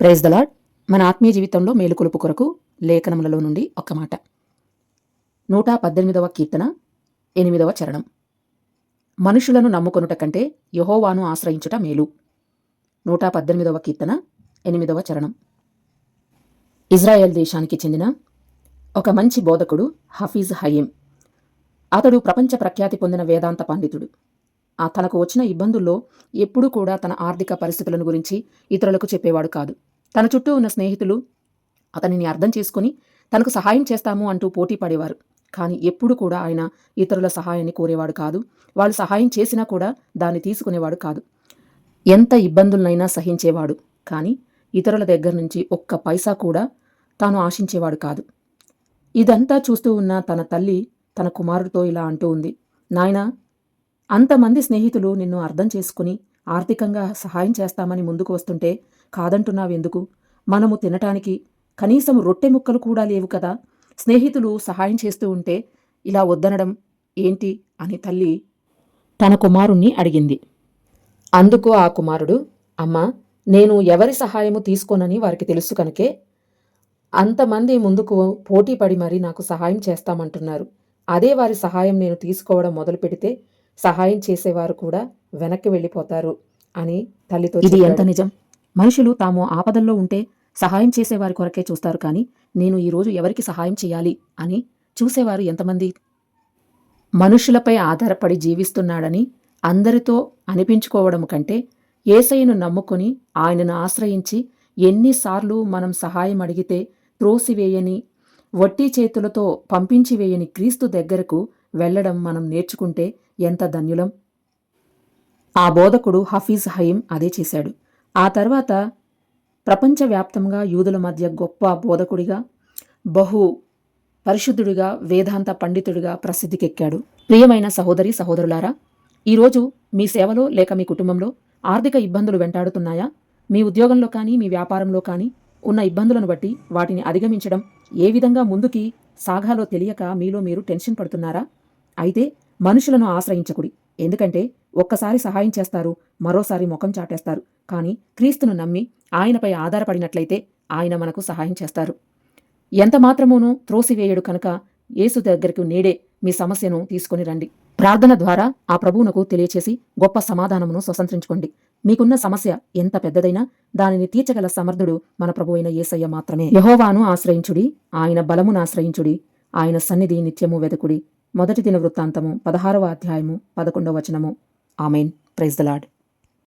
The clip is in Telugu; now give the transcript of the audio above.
ప్రైజ్ దలాడ్ మన ఆత్మీయ జీవితంలో మేలుకొలుపు కొరకు లేఖనములలో నుండి ఒక్క మాట. నూట పద్దెనిమిదవ కీర్తన ఎనిమిదవ చరణం. మనుషులను నమ్ముకొనుట కంటే యహోవాను ఆశ్రయించుట మేలు. నూట పద్దెనిమిదవ కీర్తన ఎనిమిదవ చరణం. ఇజ్రాయెల్ దేశానికి చెందిన ఒక మంచి బోధకుడు హఫీజ్ హయీం. అతడు ప్రపంచ ప్రఖ్యాతి పొందిన వేదాంత పండితుడు. తనకు వచ్చిన ఇబ్బందుల్లో ఎప్పుడూ కూడా తన ఆర్థిక పరిస్థితులను గురించి ఇతరులకు చెప్పేవాడు కాదు. తన చుట్టూ ఉన్న స్నేహితులు అతనిని అర్థం చేసుకుని తనకు సహాయం చేస్తాము అంటూ పోటీ పడేవారు. కానీ ఎప్పుడు కూడా ఆయన ఇతరుల సహాయాన్ని కోరేవాడు కాదు. వాళ్ళు సహాయం చేసినా కూడా దాన్ని తీసుకునేవాడు కాదు. ఎంత ఇబ్బందులనైనా సహించేవాడు. కానీ ఇతరుల దగ్గర నుంచి ఒక్క పైసా కూడా తాను ఆశించేవాడు కాదు. ఇదంతా చూస్తూ ఉన్న తన తల్లి తన కుమారుడితో ఇలా అంటూ ఉంది. నాయనా అంతమంది స్నేహితులు నిన్ను అర్థం చేసుకుని ఆర్థికంగా సహాయం చేస్తామని ముందుకు వస్తుంటే కాదంటున్నావెందుకు మనము తినటానికి కనీసం రొట్టె ముక్కలు కూడా లేవు కదా. స్నేహితులు సహాయం చేస్తూ ఉంటే ఇలా వద్దనడం ఏంటి? అని తల్లి తన కుమారుణ్ణి అడిగింది. అందుకు ఆ కుమారుడు అమ్మా నేను ఎవరి సహాయము తీసుకోనని వారికి తెలుసు కనుకే అంతమంది ముందుకు పోటీ పడి మరీ నాకు సహాయం చేస్తామంటున్నారు. అదే వారి సహాయం నేను తీసుకోవడం మొదలు పెడితే సహాయం చేసేవారు కూడా వెనక్కి వెళ్ళిపోతారు అని తల్లితో ఇది ఎంత నిజం? మనుషులు తాము ఆపదల్లో ఉంటే సహాయం చేసేవారి కొరకే చూస్తారు కానీ నేను ఈరోజు ఎవరికి సహాయం చేయాలి అని చూసేవారు ఎంతమంది? మనుషులపై ఆధారపడి జీవిస్తున్నాడని అందరితో అనిపించుకోవడం కంటే ఏసయ్యను నమ్ముకొని ఆయనను ఆశ్రయించి ఎన్నిసార్లు మనం సహాయం అడిగితే త్రోసివేయని వట్టి చేతులతో పంపించి వేయని క్రీస్తు దగ్గరకు వెళ్ళడం మనం నేర్చుకుంటే ఎంత ధన్యులం? ఆ బోధకుడు హఫీజ్ హయీం అదే చేశాడు. ఆ తర్వాత ప్రపంచవ్యాప్తంగా యూదుల మధ్య గొప్ప బోధకుడిగా బహు పరిశుద్ధుడిగా వేదాంత పండితుడిగా ప్రసిద్ధికెక్కాడు. ప్రియమైన సహోదరి సహోదరులారా ఈరోజు మీ సేవలో లేక మీ కుటుంబంలో ఆర్థిక ఇబ్బందులు వెంటాడుతున్నాయా? మీ ఉద్యోగంలో కానీ మీ వ్యాపారంలో కానీ ఉన్న ఇబ్బందులను బట్టి వాటిని అధిగమించడం ఏ విధంగా ముందుకి సాగాలో తెలియక మీలో మీరు టెన్షన్ పడుతున్నారా? అయితే మనుషులను ఆశ్రయించకుడి. ఎందుకంటే ఒక్కసారి సహాయం చేస్తారు మరోసారి ముఖం చాటేస్తారు. కానీ క్రీస్తును నమ్మి ఆయనపై ఆధారపడినట్లయితే ఆయన మనకు సహాయం చేస్తారు. ఎంత మాత్రమూనూ త్రోసివేయడు కనుక యేసు దగ్గరకు నేడే మీ సమస్యను తీసుకొని రండి. ప్రార్థన ద్వారా ఆ ప్రభువునకు తెలియచేసి గొప్ప సమాధానమును స్వతంత్రించుకోండి. మీకున్న సమస్య ఎంత పెద్దదైనా దానిని తీర్చగల సమర్థుడు మన ప్రభు అయిన యేసయ్య మాత్రమే. యహోవాను ఆశ్రయించుడి ఆయన బలమును ఆశ్రయించుడి ఆయన సన్నిధి నిత్యము వెదకుడి మొదటి దిన వృత్తాంతము పదహారవ అధ్యాయము పదకొండవ వచనము. ఆమెన్. Praise the lord